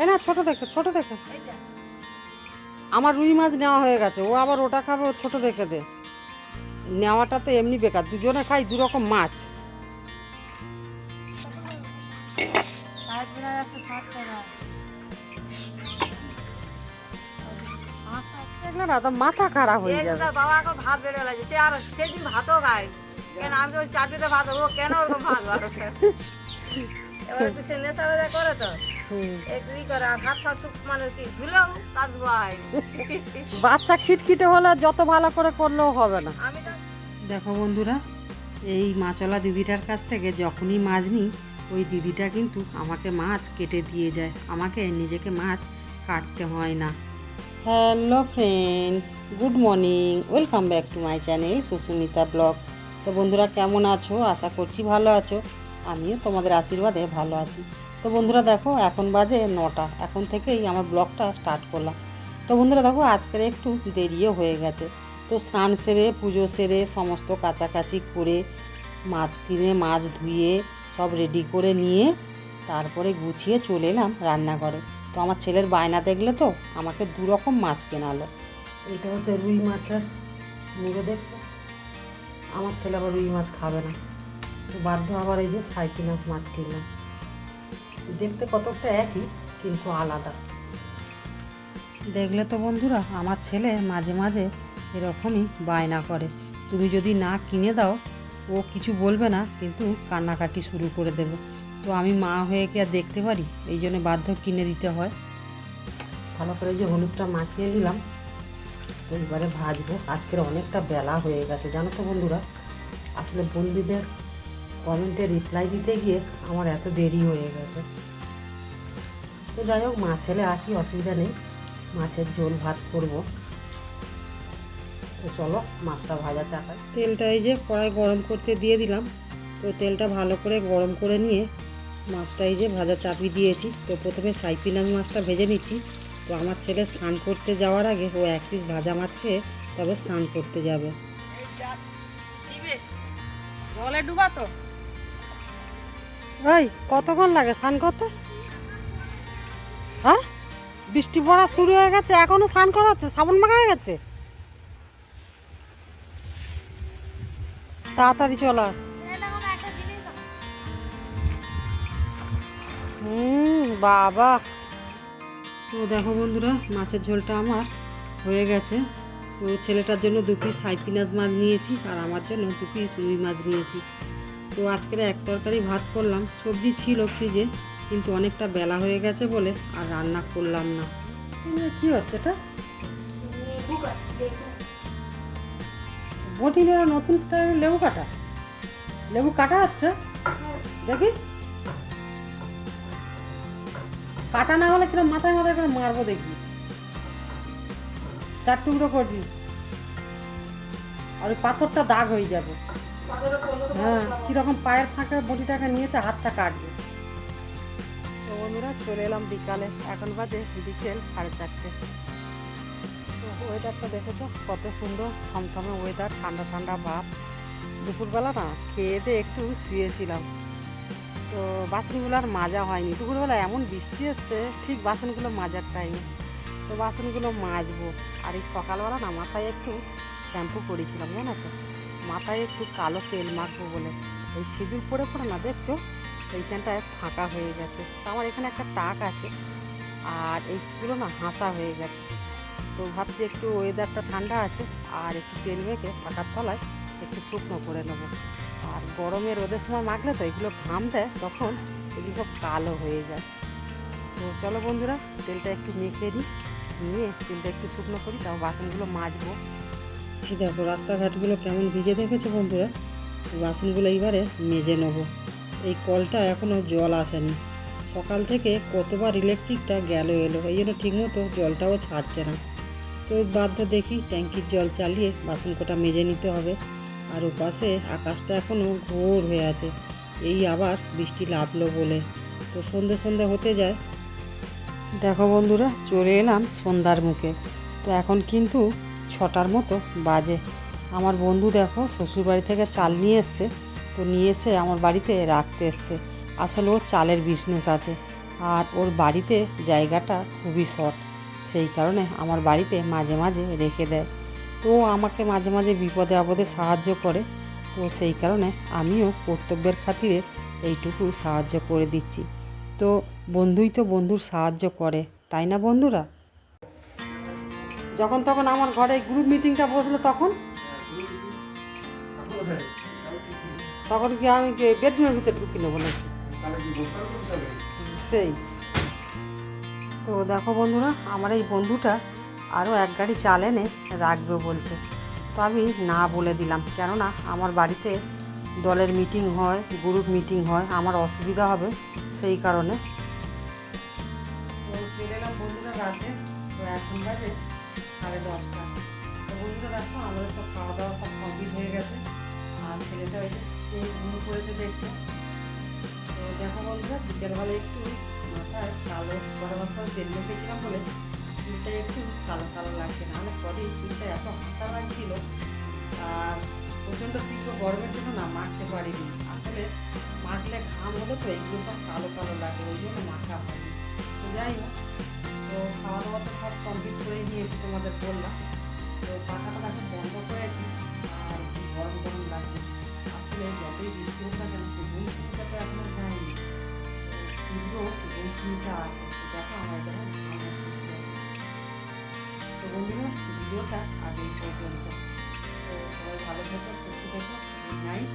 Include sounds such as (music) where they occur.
এই না, ছোট দেখে ছোট দেখে। আমার রুই মাছ নেওয়া হয়ে গেছে, ও আবার ওটা খাবে, ও ছোট দেখে দে। নেওয়াটা তো এমনি বেকার, দুজনে খাই দু রকম মাছ মাথা খারাপ হয়ে যাবে। বাবা এখন ভাত বেড়ে গেছে আর সেদিন ভাতও খায় কেন আমি চাটনিতে ভাত, ও কেন ওরকম ভাত ভালো এবার একটু সে নেশা বেজা করে তো। একটু ই করে আর ভাত ফাত মানে কি ধুলেও কাজ (laughs) বাচ্চা খিটখিটে হলে যত ভালো করে করলেও হবে না। আমি তো দেখো বন্ধুরা এই মাছওয়ালা দিদিটার কাছ থেকে যখনই মাছ নিই ওই দিদিটা কিন্তু আমাকে মাছ কেটে দিয়ে যায়। আমাকে নিজেকে মাছ কাটতে হয় না। Hello friends good morning welcome back to my channel Susmita blog তো বন্ধুরা কেমন আছো? আশা করছি ভালো আছো। আমিও তোমাদের আশীর্বাদে ভালো আছি। তো বন্ধুরা দেখো, এখন বাজে নটা। এখন থেকেই আমার ব্লগটা স্টার্ট করলাম। তো বন্ধুরা দেখো, আজকের একটু দেরিও হয়ে গেছে। তো স্নান সেরে, পুজো সেরে, সমস্ত কাছাকাছি করে মাছ কিনে, মাছ ধুয়ে, সব রেডি করে নিয়ে তারপরে গুছিয়ে চলে এলাম রান্নাঘরে। তো আমার ছেলের বায়না দেখলে তো, আমাকে দু রকম মাছ কেনালো। এটা হচ্ছে রুই মাছের মুড়ো দেখছ? আমার ছেলে আবার রুই মাছ খাবে না। বাধ্য আবার এই যে সাইকিনাস মাছ কিনলাম। দেখতে কতটা একই কিন্তু আলাদা। দেখলে তো বন্ধুরা আমার ছেলে মাঝে মাঝে এরকমই বায়না করে। তুমি যদি না কিনে দাও ও কিছু বলবে না কিন্তু কান্নাকাটি শুরু করে দেবে। তো আমি মা হয়ে কি আর দেখতে পারি? এই জন্য বাধ্য কিনে দিতে হয়। ভালো করে যে হলুদটা মাখিয়ে নিলাম তো এবারে ভাজবো। আজকের অনেকটা বেলা হয়ে গেছে জানো তো বন্ধুরা? আসলে বন্ধুদের কমেন্টে রিপ্লাই দিতে গিয়ে আমার এত দেরি হয়ে গেছে। তো যাই হোক মা ছেলে আছি অসুবিধা নেই। মাছের ঝোল ভাত করব। তো চলো মাছটা ভাজা চাকায় তেলটা এই যে কড়াই গরম করতে দিয়ে দিলাম। তো তেলটা ভালো করে গরম করে নিয়ে মাছটা এই যে ভাজা চাপিয়ে দিয়েছি। তো প্রথমে সাইপিনাস মাছটা ভেজে নিচ্ছি। তো আমার ছেলে স্নান করতে যাওয়ার আগে ও এক পিস ভাজা মাছ খেয়ে তবে স্নান করতে যাবে। জলে ডুবা তো এই, কতক্ষণ লাগে? স্নান করতে? হ্যাঁ? বৃষ্টি পড়া শুরু হয়ে গেছে, এখনও স্নান করা হচ্ছে? সাবন মাখা হয়ে গেছে? তাড়াতাড়ি চলা। হুম, বাবা। তো দেখো বন্ধুরা, মাছের ঝোলটা আমার হয়ে গেছে। তো ছেলেটার জন্য দু পিস সাইপিনাস মাছ নিয়েছি, আর আমার জন্য দু পিস রুই মাছ নিয়েছি। তো আজকের এক তরকারি ভাত করলাম। সবজি ছিল ফ্রিজে কিন্তু অনেকটা বেলা হয়ে গেছে বলে আর রান্না করলাম না। কি হচ্ছে এটা? বটিলের নতুন স্টাইল লেবু কাটা? লেবু কাটা হচ্ছে? দেখি। কাটা না হলে কিরম মাথায় মাথায় করে মারবো দেখি। চার টুকরো করবি আর ওই পাথরটা দাগ হয়ে যাবে। হ্যাঁ কীরকম পায়ের ফাঁকে বটিটাকে নিয়েছে, হাতটা কাটবে। তো বন্ধুরা, চলে এলাম বিকালে। এখন বাজে বিকেল সাড়ে চারটে। ওয়েদারটা দেখেছ? কত সুন্দর, থমথমে ওয়েদার ঠান্ডা ঠান্ডা ভাব। দুপুরবেলা না, খেয়ে দিয়ে একটু শুয়েছিলাম। তো বাসনগুলো আর মাজা হয়নি। দুপুরবেলা এমন বৃষ্টি এসছে, ঠিক বাসনগুলো মাজার টাইমে তো বাসনগুলো মাজবো। আর এই সকালবেলা না, মাথায় একটু শ্যাম্পু করেছিলাম জানো তো? মাথায় একটু কালো তেল মাখবো বলে। এই সিঁদুর পরে পরে না, দেখছ? এইখানটায় ফাঁকা হয়ে গেছে। তো আমার এখানে একটা টাক আছে, আর এইগুলো না হাসা হয়ে গেছে। তো ভাবছি একটু ওয়েদারটা ঠান্ডা আছে, আর একটু তেল মেখে পাকার তলায় একটু শুকনো করে নেব। আর গরমে রোদের সময় মাখলে তো এগুলো ঘাম দেয়, তখন এগুলো সব কালো হয়ে যায়। তো চলো বন্ধুরা, তেলটা একটু মেখে নিই, নিয়ে তেলটা একটু শুকনো করি তাও বাসনগুলো মাজবো। দেখো, রাস্তাঘাটগুলো কেমন ভিজে দেখেছ বন্ধুরা? বাসনগুলো এইবারে মেজে নেব। এই কলটা এখনও জল আসেনি। সকাল থেকে কতবার ইলেকট্রিকটা গেল এলো, এই জন্য ঠিকমতো জলটাও ছাড়ছে না। তো বাধ্য দেখি ট্যাঙ্কির জল চালিয়ে বাসন কোটা মেজে নিতে হবে। আর ওপাশে আকাশটা এখনও ঘোর হয়ে আছে। এই আবার বৃষ্টি লাভলো বলে। তো সন্ধে সন্ধে হতে যায়। দেখো বন্ধুরা, চলে এলাম সন্ধ্যার মুখে। তো এখন কিন্তু ছটার মতো বাজে। আমার বন্ধু দেখো, শ্বশুরবাড়ি থেকে চাল নিয়ে এসছে, তো নিয়ে এসে আমার বাড়িতে রাখতে এসছে। আসলে ওর চালের বিজনেস আছে আর ওর বাড়িতে জায়গাটা খুবই শর্ট সেই কারণে আমার বাড়িতে মাঝে মাঝে রেখে দেয়। তো আমাকে মাঝে মাঝে বিপদে আপদে সাহায্য করে, তো সেই কারণে আমিও কর্তব্যের খাতিরে এইটুকু সাহায্য করে দিচ্ছি। তো বন্ধুই তো বন্ধুর সাহায্য করে, তাই না বন্ধুরা? যখন তখন আমার ঘরে গ্রুপ মিটিংটা বসল তখন? তখন কি আমি বেডরুমের ভিতরে ঢুকি নেব নাকি সেই। তো দেখো বন্ধুরা, আমার এই বন্ধুটা আরও এক গাড়ি চাল এনে রাখবে বলছে। তো আমি না বলে দিলাম, কেননা আমার বাড়িতে দলের মিটিং হয় গ্রুপ মিটিং হয়, আমার অসুবিধা হবে সেই কারণে। বন্ধুরা রাতে। এখন বাজে সাড়ে দশটা। তো বন্ধুরা দেখো, আমাদের তো খাওয়া দাওয়া সব কমপ্লিট হয়ে গেছে। আর ছেলেটা ওই যে ঘুমিয়ে পড়েছে, দেখছে? তো দেখো বন্ধুরা, বিকেলবেলা একটু মাথায় কালো বড় বছর তেল মেখেছিলাম বলে চুলটা একটু কালো কালো লাগছে নাহলে পরে চুলটা এত হাসা লাগছিল। আর প্রচণ্ড তীব্র গরমের জন্য না মাখতে পারিনি। আসলে মাখলে ঘাম হলে তো এগুলো সব কালো কালো লাগে, ওই জন্য মাখা হয়নি। যাই হোক তো খাওয়া দাওয়া তো সব কমপ্লিট করে নিয়েছি, তোমাদের বললাম। তো পাখাটা এখন বন্ধ করেছি, আর গরম গরম লাগছে। আসলে যতই বৃষ্টি হোক না কেন ঘুম শুনতে তো এখনও যায়নি তীব্র ঘুম শুনতে আছে দেখো আমার এখানে তো বন্ধুরা, ভিডিওটা এই পর্যন্ত। তো সবাই ভালো থেকো, সুস্থ থেকো গুড নাইট